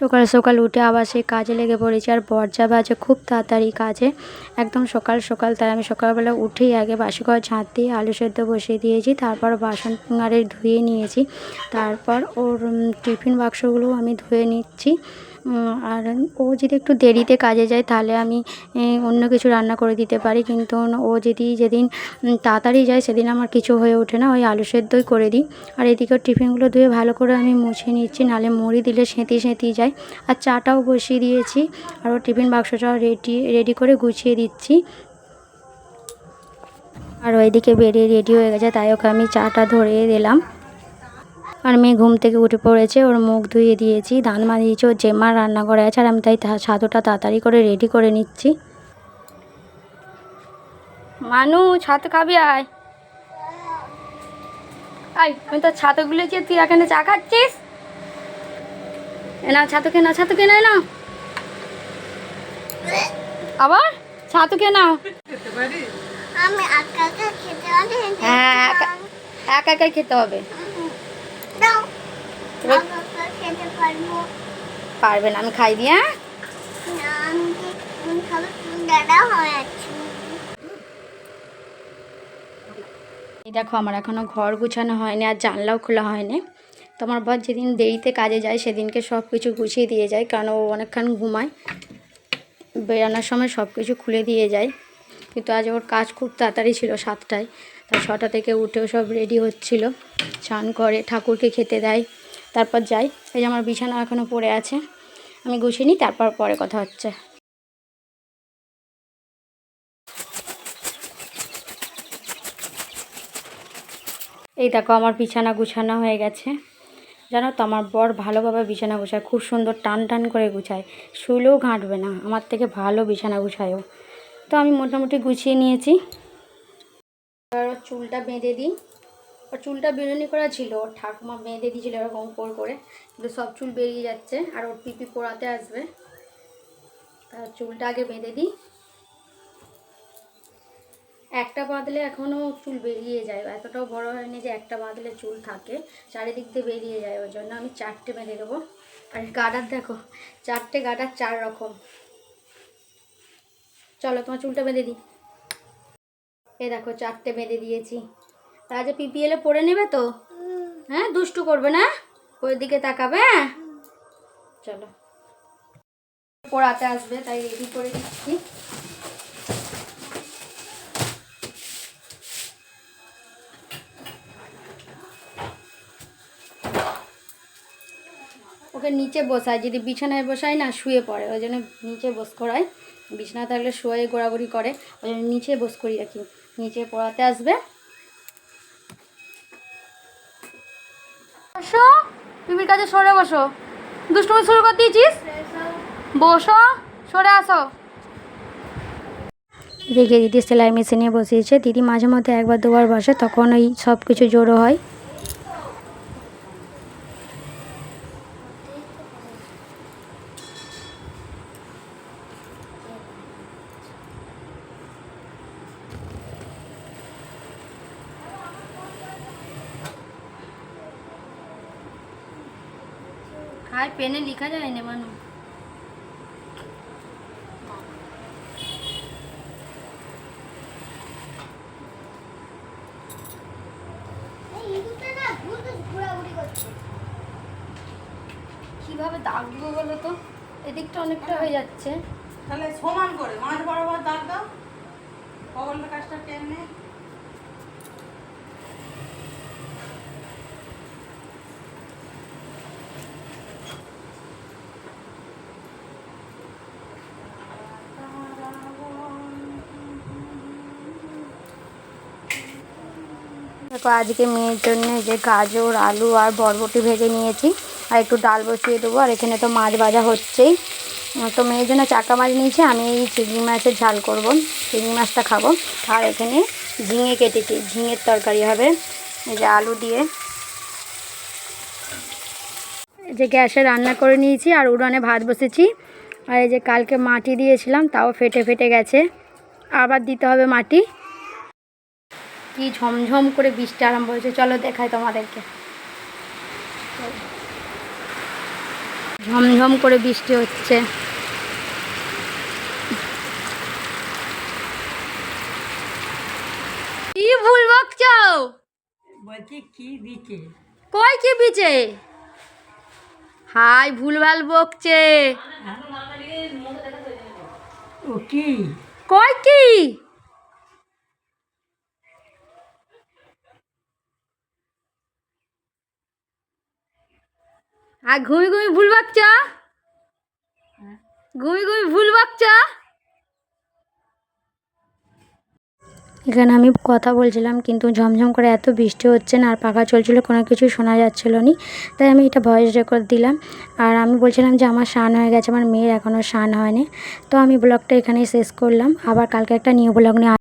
সকাল সকাল উঠে আবার সেই কাজে লেগে পড়েছি আর বর যাবে আছে খুব তাড়াতাড়ি কাজে। একদম সকাল সকাল তাই আমি সকালবেলা উঠেই আগে বাসি ঘর ছাঁদ দিয়ে আলু সেদ্ধ বসিয়ে দিয়েছি, তারপর বাসন আরে ধুয়ে নিয়েছি, তারপর ওর টিফিন বাক্সগুলোও আমি ধুয়ে নিচ্ছি। আর ও যদি একটু দেরিতে কাজে যায়, তাহলে আমি অন্য কিছু রান্না করে দিতে পারি। কিন্তু ও যদি যেদিন তাড়াতাড়ি যায়, সেদিন আমার কিছু হয়ে ওঠে না। ওই আলু সেদ্ধই করে দিই। আর এদিকে টিফিনগুলো ধুয়ে ভালো করে আমি মুছে নিচ্ছি। নালে মুড়ি দিলে সেঁতি সেঁতি যায়। আর চাটাও বসিয়ে দিয়েছি। আর ওর টিফিন বাক্সটাও রেডি রেডি করে গুছিয়ে দিচ্ছি। আর ওইদিকে বেরিয়ে রেডি হয়ে গেছে, তাই ওকে আমি চাটা ধরিয়ে দিলাম। আর মেয়ে ঘুম থেকে উঠে পড়েছে ওর মুখ ধুয়ে দিয়েছি দান মাজিয়েছি ওর জেমা রান্না করে আছে আর আমি তাই ছাতুটা তাড়াতাড়ি করে রেডি করে নিচ্ছি। মানু ছাত খাবি আয়। আয় আমি তো ছাতু গুলেছি তুই এখানে চা খাচ্ছিস? না ছাতু নাও ছাতু খেয়ে না আবার? ছাতু পারি হ্যাঁ একা একা খেতে হবে দাও এবার একা একা খেতে পারব? না আমি খাই দিয়ে হ্যাঁ? এই দেখো আমার এখনও ঘর গুছানো হয়নি আর জানলাও খোলা হয়নি। তো আমার বর যেদিন দেরিতে কাজে যায় সেদিনকে সব কিছু গুছিয়ে দিয়ে যায় কারণ ও অনেকক্ষণ ঘুমায়। বেরানোর সময় সব কিছু খুলে দিয়ে যায়। কিন্তু আজ ওর কাজ খুব তাড়াতাড়ি ছিল সাতটায়। তাই ছটা থেকে উঠেও সব রেডি হচ্ছিল। স্নান করে ঠাকুরকে খেতে দেয়। তারপর যাই। এই যে আমার বিছানা এখনও পড়ে আছে। আমি গুছিয়ে নিই, তারপর পরে কথা হচ্ছে। এই দেখো, আমার বিছানা গুছানো হয়ে গেছে। জানো তো, আমার বর ভালোভাবে বিছানা গুছায়, খুব সুন্দর টান টান করে গুছায়। শুলেও ঘাঁটবে না, আমার থেকে ভালো বিছানা গুছায়ও তো আমি মোটামুটি গুছিয়ে নিয়েছি। চুলটা বেঁধে দিই। ওর চুলটা বেরোনি করা ছিল, ওর ঠাকুমা বেঁধে দিয়েছিল এরকম উপর করে, কিন্তু সব চুল বেরিয়ে যাচ্ছে আর ওর পিপি পোড়াতে আসবে। তার চুলটা আগে বেঁধে দিই। একটা বাঁধলে এখনও চুল বেরিয়ে যায়, এতটাও বড় হয়নি যে একটা বাঁধলে চুল থাকে, চারিদিক দিয়ে বেরিয়ে যায়, ওই জন্য আমি চারটে বেঁধে দেবো। আর গাডার দেখো, চারটে গাডার চার রকম। চলো তোমার চুলটা বেঁধে দিই। এ দেখো, চারটে বেঁধে দিয়েছি। রাজা পিপি এলে পরে নেবে তো? হ্যাঁ দুষ্টু করবে না? ওই দিকে তাকাবে হ্যাঁ? চলো। পড়াতে আসবে, তাই রেডি করে দিচ্ছি। ওকে নিচে বসায়, যদি বিছানায় বসায় না, শুয়ে পড়ে। ওই জন্য নিচে বস করায়। বিছানা থাকলে শুয়ে গোড়াগড়ি করে। ওই জন্য নিচে বস করি রাখি নিচে পড়াতে আসবে। বসো। তুমি কাছে সরে বসো। দুষ্টুমি শুরু করে দিয়েছিস? বসো, সরে আসো। দেখে দিদি সেলাই মেশিনে বসিয়েছে। দিদি মাঝে মধ্যে একবার দুবার বসে, তখন ওই সব কিছু জোরো হয়। খায় পেনে লেখা যায় না মানু। এই ইঁদুরটা না ভুল ঘোরাঘুরি করছে। কীভাবে দাগ দিব বলো তো? এদিকটা অনেকটা হয়ে যাচ্ছে। তাহলে সমান করে মাঝ বরাবর দাগ দাও। কবলটা কাজটা টেনে দেখো, আজকে মেয়ের জন্য যে গাজর, আলু আর বরবটি ভেজে নিয়েছি। আর একটু ডাল বসিয়ে দেবো। আর এখানে তো মাছ ভাজা হচ্ছেই। তো মেয়ের জন্য চাকা মাছ নিয়েছি। আমি এই চিংড়ি মাছের ঝাল করব। চিংড়ি মাছটা খাব। আর এখানে ঝিঙে কেটেছি। ঝিঙের তরকারি হবে। এই যে আলু দিয়ে। যে গ্যাসে রান্না করে নিয়েছি। আর উড়ানে ভাত বসেছি। আর এই যে কালকে মাটি দিয়েছিলাম, তাও ফেটে ফেটে গেছে। আবার দিতে হবে মাটি। কি ঝমঝম করে বৃষ্টি আরম্ভ হয়েছে চলো দেখাই তোমাদেরকে। ঝমঝম করে বৃষ্টি হচ্ছে। কি ভুল বকছো? বলছি কি দিচ্ছে কই কি বিচে? হাই ভুলভাল বকছে। ও কি? কই কি? আর ঘুমি ঘুমি ভুল বকছ ঘুমি ঘুমি ভুল বকছ এখানে আমি কথা বলছিলাম, কিন্তু ঝমঝম করে এত বৃষ্টি হচ্ছে না, আর পাখা চলছিল, কোনো কিছু শোনা যাচ্ছিল না। তাই আমি এটা ভয়েস রেকর্ড দিলাম। আর আমি বলছিলাম যে আমার স্নান হয়ে গেছে, আমার মেয়ের এখনও স্নান হয়নি। তো আমি ব্লগটা এখানেই শেষ করলাম। আবার কালকে একটা নিউ ব্লগ নিয়ে